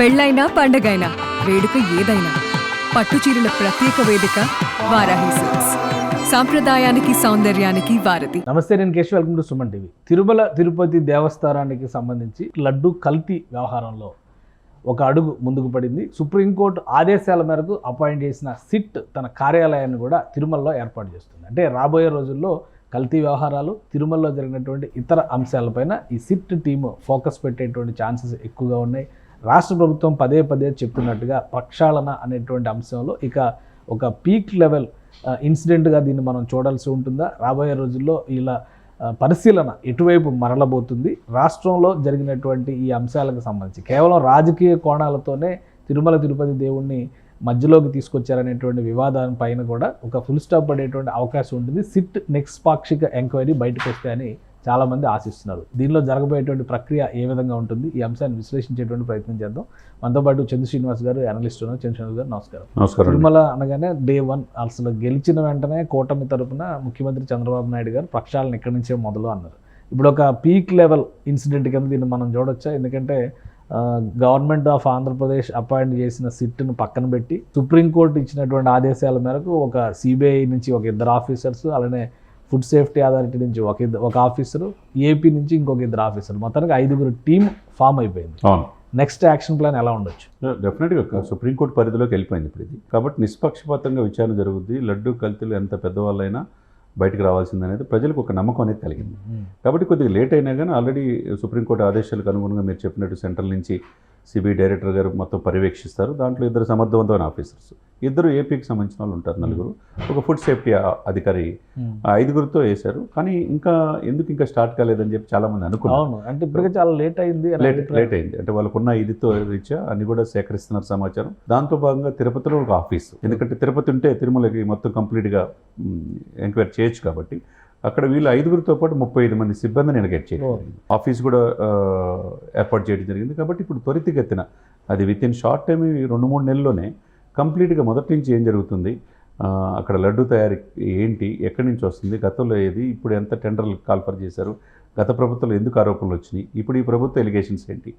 పెళ్ళైనా పండగైనా వేడుక ఏదైనా పట్టు చీరల ప్రత్యేక వేదిక వారాహి సిల్క్స్. సాంప్రదాయానికి సౌందర్యానికి వారధి. నమస్తే నేను Kesh welcome to Suman TV. Tirumala Tirupati దేవస్థానానికి సంబంధించి లడ్డు కల్తీ వ్యవహారంలో ఒక అడుగు ముందుకు పడింది. సుప్రీంకోర్టు ఆదేశాల మేరకు అపాయింట్ చేసిన సిట్ తన కార్యాలయాన్ని కూడా తిరుమలలో ఏర్పాటు చేస్తుంది. అంటే రాబోయే రోజుల్లో కల్తీ వ్యవహారాలు తిరుమలలో జరిగినటువంటి ఇతర అంశాలపైన ఈ సిట్ టీము ఫోకస్ పెట్టేటువంటి ఛాన్సెస్ ఎక్కువగా ఉన్నాయి. రాష్ట్ర ప్రభుత్వం పదే పదే చెప్తున్నట్టుగా ప్రక్షాళన అనేటువంటి అంశంలో ఇక ఒక పీక్ లెవెల్ ఇన్సిడెంట్గా దీన్ని మనం చూడాల్సి ఉంటుందా? రాబోయే రోజుల్లో ఇలా పరిశీలన ఎటువైపు మరలబోతుంది? రాష్ట్రంలో జరిగినటువంటి ఈ అంశాలకు సంబంధించి కేవలం రాజకీయ కోణాలతోనే తిరుమల తిరుపతి దేవుణ్ణి మధ్యలోకి తీసుకొచ్చారనేటువంటి వివాదాల పైన కూడా ఒక ఫుల్ స్టాప్ పడేటువంటి అవకాశం ఉంటుంది. సిట్ నెక్స్ట్ పాక్షిక ఎంక్వైరీ బయటకు వస్తే అని చాలామంది ఆశిస్తున్నారు. దీనిలో జరగబోయేటువంటి ప్రక్రియ ఏ విధంగా ఉంటుంది? ఈ అంశాన్ని విశ్లేషించేటువంటి ప్రయత్నం చేద్దాం. మనతో పాటు చంద్ర శ్రీనివాస్ గారు అనలిస్ట్ ఉన్నారు. చంద్ర శ్రీనివాస్ గారు నమస్కారం. నమస్కారం. తిరుమల అనగానే డే వన్ అసలు గెలిచిన వెంటనే కూటమి తరపున ముఖ్యమంత్రి చంద్రబాబు నాయుడు గారు ప్రక్షాళన ఇక్కడి నుంచే మొదలు అన్నారు. ఇప్పుడు ఒక పీక్ లెవెల్ ఇన్సిడెంట్ కింద దీన్ని మనం చూడొచ్చా? ఎందుకంటే గవర్నమెంట్ ఆఫ్ ఆంధ్రప్రదేశ్ అపాయింట్ చేసిన సిట్ను పక్కన పెట్టి సుప్రీంకోర్టు ఇచ్చినటువంటి ఆదేశాల మేరకు ఒక సిబిఐ నుంచి ఒక ఇద్దరు ఆఫీసర్స్ అలానే ఫుడ్ సేఫ్టీ అథారిటీ నుంచి ఒక ఇద్దరు ఒక ఆఫీసరు ఏపీ నుంచి ఇంకొక ఇద్దరు ఆఫీసర్. మొత్తానికి ఐదుగురు టీం ఫామ్ అయిపోయింది. అవును. నెక్స్ట్ యాక్షన్ ప్లాన్ ఎలా ఉండొచ్చు? డెఫినెట్గా సుప్రీంకోర్టు పరిధిలోకి వెళ్ళిపోయింది ఇప్పుడు ఇది. కాబట్టి నిష్పక్షపాతంగా విచారణ జరుగుద్ది. లడ్డు కల్తీలు ఎంత పెద్దవాళ్ళైనా బయటకు రావాల్సిందనేది ప్రజలకు ఒక నమ్మకం అనేది కలిగింది. కాబట్టి కొద్దిగా లేట్ అయినా కానీ ఆల్రెడీ సుప్రీంకోర్టు ఆదేశాలకు అనుగుణంగా మీరు చెప్పినట్టు సెంట్రల్ నుంచి సిబిఐ డైరెక్టర్ గారు మొత్తం పర్యవేక్షిస్తారు. దాంట్లో ఇద్దరు సమర్థవంతమైన ఆఫీసర్స్. ఇద్దరు ఏపీకి సంబంధించిన వాళ్ళు ఉంటారు నలుగురు. ఒక ఫుడ్ సేఫ్టీ అధికారి ఆ ఐదుగురితో వేశారు. కానీ ఇంకా ఎందుకు ఇంకా స్టార్ట్ కాలేదని చెప్పి చాలామంది అనుకున్నారు. అవును. అంటే ఇప్పటికే చాలా లేట్ అయింది లేట్ అయింది. అంటే వాళ్ళకున్న ఇదితో రీత్యా అన్ని కూడా సేకరిస్తున్నారు సమాచారం. దాంతో భాగంగా తిరుపతిలో ఒక ఆఫీస్. ఎందుకంటే తిరుపతి ఉంటే తిరుమలకి మొత్తం కంప్లీట్గా ఎంక్వైరీ చేయొచ్చు కాబట్టి అక్కడ వీళ్ళు ఐదుగురితో పాటు ముప్పై ఐదు మంది సిబ్బందిని ఎనగేట్ చేయడం. జరిగింది. ఆఫీస్ కూడా ఏర్పాటు చేయడం జరిగింది. కాబట్టి ఇప్పుడు త్వరితగతిన అది విత్ ఇన్ షార్ట్ టైం రెండు మూడు నెలల్లోనే కంప్లీట్గా మొదటి నుంచి ఏం జరుగుతుంది? అక్కడ లడ్డు తయారీ ఏంటి? ఎక్కడి నుంచి వస్తుంది? గతంలో ఏది? ఇప్పుడు ఎంత టెండర్లు కాల్ఫర్ చేశారు? గత ప్రభుత్వంలో ఎందుకు ఆరోపణలు వచ్చినాయి? ఇప్పుడు ఈ ప్రభుత్వ ఎలిగేషన్స్ ఏంటి.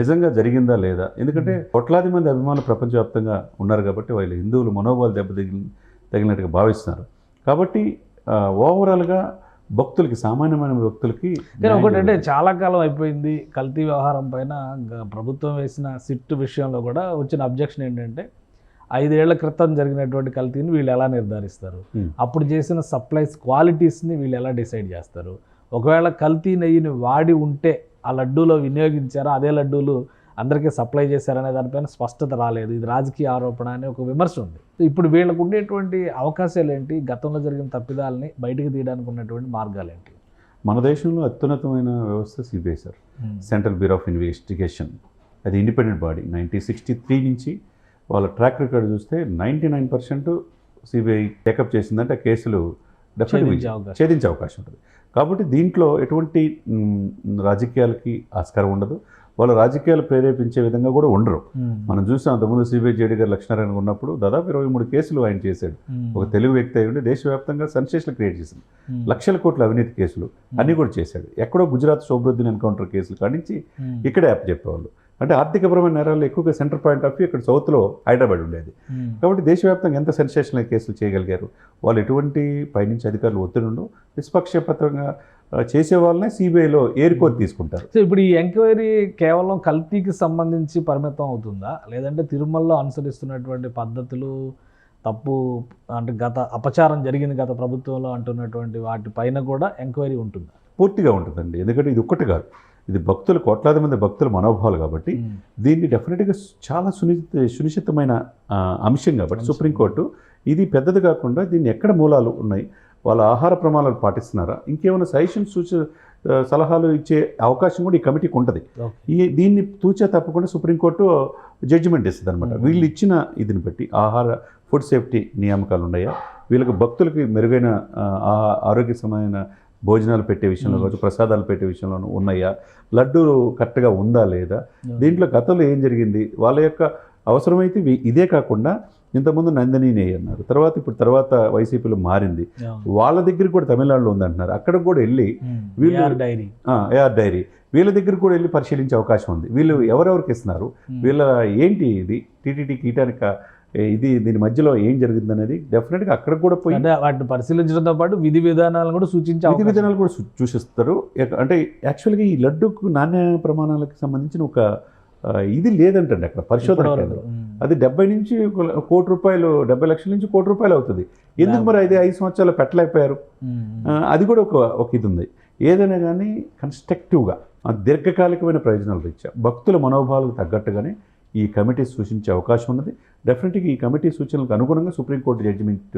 నిజంగా జరిగిందా లేదా? ఎందుకంటే కోట్లాది మంది అభిమానులు ప్రపంచవ్యాప్తంగా ఉన్నారు కాబట్టి వాళ్ళు హిందువులు మనోభావాలు దెబ్బతిగి తగినట్టుగా భావిస్తున్నారు. కాబట్టి ఓవరాల్గా భక్తులకి సామాన్యమైన భక్తులకి ఒకటి అంటే చాలా కాలం అయిపోయింది కల్తీ వ్యవహారం పైన. ప్రభుత్వం వేసిన సిట్ విషయంలో కూడా వచ్చిన అబ్జెక్షన్ ఏంటంటే ఐదేళ్ళ క్రితం జరిగినటువంటి కల్తీని వీళ్ళు ఎలా నిర్ధారిస్తారు. అప్పుడు చేసిన సప్లైస్ క్వాలిటీస్ని వీళ్ళు ఎలా డిసైడ్ చేస్తారు? ఒకవేళ కల్తీ నెయ్యిని వాడి ఉంటే ఆ లడ్డూలో వినియోగించారా? అదే లడ్డూలు అందరికీ సప్లై చేశారనే దానిపైన స్పష్టత రాలేదు. ఇది రాజకీయ ఆరోపణ అనే ఒక విమర్శ ఉంది. ఇప్పుడు వీళ్ళకు ఉండేటువంటి అవకాశాలు ఏంటి గతంలో జరిగిన తప్పిదాలని బయటికి తీయడానికి ఉన్నటువంటి మార్గాలు ఏంటి మన దేశంలో అత్యున్నతమైన వ్యవస్థ CBI sir. Central bureau of investigation. అది independent body. Nineteen sixty three నుంచి వాళ్ళ ట్రాక్ రికార్డ్ చూస్తే ninety nine percent CBI take up చేసిందంటే ఆ కేసులు డెఫినెట్గా ఛేదించే అవకాశం. ఉంటుంది. కాబట్టి దీంట్లో ఎటువంటి రాజకీయాలకి ఆస్కారం ఉండదు. వాళ్ళు రాజకీయాలు ప్రేరేపించే విధంగా కూడా ఉండరు. మనం చూసాం అంతకుముందు సిబిఐ జేడీ గారు లక్ష్మీనారాయణ ఉన్నప్పుడు దాదాపు ఇరవై మూడు కేసులు ఆయన చేశాడు. ఒక తెలుగు వ్యక్తి అయి ఉండి దేశవ్యాప్తంగా సెన్సేషన్ క్రియేట్ చేసింది. లక్షల కోట్ల అవినీతి కేసులు అన్నీ కూడా చేశాడు. ఎక్కడో గుజరాత్ శోభృద్ధిని ఎన్కౌంటర్ కేసులు కానించి ఇక్కడే యాప్ చెప్పేవాళ్ళు అంటే ఆర్థికపరమైన నేరాలు ఎక్కువగా సెంటర్ పాయింట్ ఆఫ్ వ్యూ ఇక్కడ సౌత్లో హైదరాబాద్ ఉండేది. కాబట్టి దేశవ్యాప్తంగా ఎంత సెన్సేషనల్ కేసులు చేయగలిగారు? వాళ్ళు ఎటువంటి పైనుంచి అధికారులు ఒత్తిడి నిష్పక్షపాతంగా చేసే వాళ్ళనే సిబిఐలో ఏరుకొని తీసుకుంటారు. సో ఇప్పుడు ఈ ఎంక్వైరీ కేవలం కల్తీకి సంబంధించి పరిమితం అవుతుందా? లేదంటే తిరుమలలో అనుసరిస్తున్నటువంటి పద్ధతులు తప్పు అంటే గత అపచారం జరిగింది గత ప్రభుత్వంలో అంటున్నటువంటి వాటి పైన కూడా ఎంక్వైరీ ఉంటుందా? పూర్తిగా ఉంటుందండి. ఎందుకంటే ఇది ఒక్కటి కాదు. ఇది భక్తులు కోట్లాది మంది భక్తుల మనోభావాలు కాబట్టి దీన్ని డెఫినెట్గా చాలా సునిశ్చిత సునిశ్చితమైన అంశం కాబట్టి సుప్రీంకోర్టు ఇది పెద్దది కాకుండా దీన్ని ఎక్కడ మూలాలు ఉన్నాయి వాళ్ళ ఆహార ప్రమాణాలు పాటిస్తున్నారా ఇంకేమైనా సజెషన్ సూచ సలహాలు ఇచ్చే అవకాశం కూడా ఈ కమిటీకి ఉంటుంది. ఈ దీన్ని తూచా తప్పకుండా సుప్రీంకోర్టు జడ్జిమెంట్ ఇస్తుంది అనమాట. వీళ్ళు ఇచ్చిన ఇదిని బట్టి ఆహార ఫుడ్ సేఫ్టీ నియామకాలు ఉన్నాయా వీళ్ళకి భక్తులకి మెరుగైన ఆ, ఆ- ఆరోగ్యకరమైన భోజనాలు పెట్టే విషయంలో. కావచ్చు ప్రసాదాలు పెట్టే విషయంలో ఉన్నాయా? లడ్డు కరెక్ట్గా ఉందా లేదా? దీంట్లో గతంలో ఏం జరిగింది? వాళ్ళ యొక్క అవసరమైతే ఇదే కాకుండా ఇంతకుముందు నందిని నెయ్యి అన్నారు. తర్వాత ఇప్పుడు తర్వాత వైసీపీలో మారింది. వాళ్ళ దగ్గర కూడా తమిళనాడులో ఉందంటున్నారు. అక్కడ కూడా వెళ్ళి వీళ్ళు- డైరీ. AR dairy. వీళ్ళ దగ్గర కూడా వెళ్ళి పరిశీలించే అవకాశం ఉంది. వీళ్ళు ఎవరెవరికి ఇస్తున్నారు? వీళ్ళ ఏంటి ఇది? టీటీడీ కీటానిక ఇది దీని మధ్యలో ఏం జరిగింది అనేది డెఫినెట్గా అక్కడ కూడా పోయి అంటే వాటిని పరిశీలించడంతో పాటు విధి విధానాలను కూడా సూచించే విధి విధానాలు కూడా సూచిస్తారు. అంటే యాక్చువల్గా ఈ లడ్డుకు నాణ్య ప్రమాణాలకు సంబంధించిన ఒక ఇది లేదంటండి అక్కడ పరిశోధన. అది డెబ్బై నుంచి ఒక కోటి రూపాయలు డెబ్బై లక్షల నుంచి కోటి రూపాయలు అవుతుంది. ఎందుకు మరి అయితే ఐదు సంవత్సరాలు పెట్టలేకపోయారు? అది కూడా ఒక ఒక ఇది ఉంది. ఏదైనా కానీ కన్స్ట్రక్టివ్గా దీర్ఘకాలికమైన ప్రయోజనాలు రీత్యా భక్తుల మనోభావాలకు తగ్గట్టుగానే ఈ కమిటీ సూచించే అవకాశం ఉన్నది. డెఫినెట్గా ఈ కమిటీ సూచనలకు అనుగుణంగా సుప్రీంకోర్టు జడ్జిమెంట్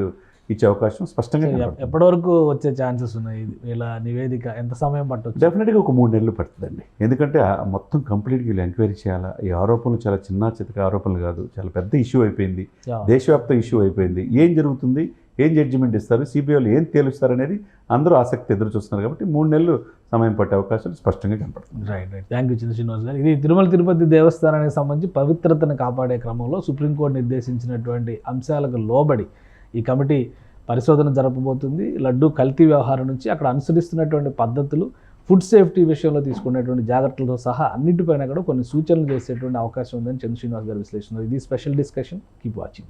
ఇచ్చే అవకాశం స్పష్టంగా సరే, కనపడుతుంది. ఎప్పటి వరకు వచ్చే ఛాన్సెస్ ఉన్నాయి? వీళ్ళ నివేదిక ఎంత సమయం పట్టొచ్చు డెఫినెట్గా ఒక మూడు నెలలు పడుతుందండి ఎందుకంటే మొత్తం కంప్లీట్గా వీళ్ళు ఎంక్వైరీ చేయాలా ఈ ఆరోపణలు చాలా చిన్న చితక ఆరోపణలు కాదు చాలా పెద్ద ఇష్యూ అయిపోయింది. దేశవ్యాప్త ఇష్యూ అయిపోయింది ఏం జరుగుతుంది ఏం జడ్జిమెంట్ ఇస్తారు? సిబిఐలు ఏం తేలుస్తారు అనేది అందరూ ఆసక్తి ఎదురు చూస్తున్నారు కాబట్టి మూడు నెలలు సమయం పట్టే అవకాశాలు స్పష్టంగా కనపడుతుంది రైట్ రైట్ థ్యాంక్ యూ చిన్న శ్రీనివాస్ గారు. ఇది తిరుమల తిరుపతి దేవస్థానానికి సంబంధించి పవిత్రతను కాపాడే క్రమంలో సుప్రీంకోర్టు నిర్దేశించినటువంటి అంశాలకు లోబడి ఈ కమిటీ పరిశోధన జరపబోతుంది. లడ్డు కల్తీ వ్యవహారం నుంచి అక్కడ అనుసరిస్తున్నటువంటి పద్ధతులు ఫుడ్ సేఫ్టీ విషయంలో తీసుకునేటువంటి జాగ్రత్తలతో సహా అన్నింటిపైన కూడా కొన్ని సూచనలు చేసేటువంటి అవకాశం ఉందని చంద్ర శ్రీనివాస్ గారు విశ్లేషణ ఇది special discussion. Keep watching